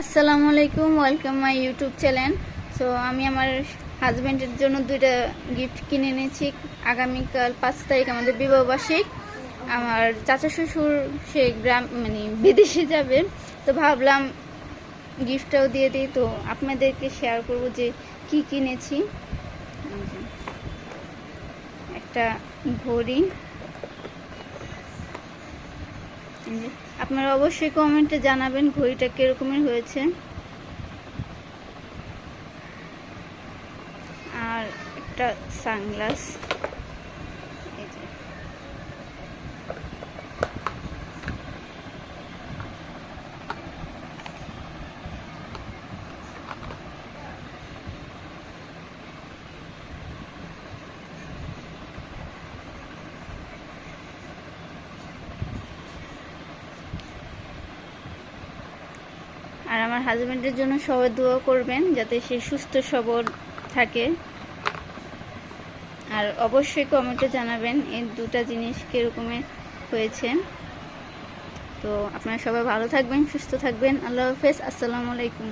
আসসালামু আলাইকুম welcome my YouTube channel so আমি আমার হাজব্যান্ডের জন্য দুইটা গিফট কিনে এনেছি। আগামীকাল পাঁচ তারিখ আমাদের বিবাহবার্ষিক আমার চাচা শ্বশুর, সে গ্রাম মানে বিদেশে যাবে। তো ভাবলাম গিফটটাও দিয়ে দিই। তো আপনাদেরকে শেয়ার করব যে কি কিনেছি। একটা ঘড়ি। আপনারা অবশ্যই কমেন্টে জানাবেন ঘড়িটা কিরকমের হয়েছে। আর একটা সানগ্লাস এই যে। আর আমার হাজব্যান্ডের জন্য সবাই দোয়া করবেন যাতে সে সুস্থ, সবল থাকে। আর অবশ্যই কমেন্টে জানাবেন এই দুটা জিনিস কীরকমের হয়েছে। তো আপনারা সবাই ভালো থাকবেন, সুস্থ থাকবেন। আল্লাহ হাফেজ। আসসালামু আলাইকুম।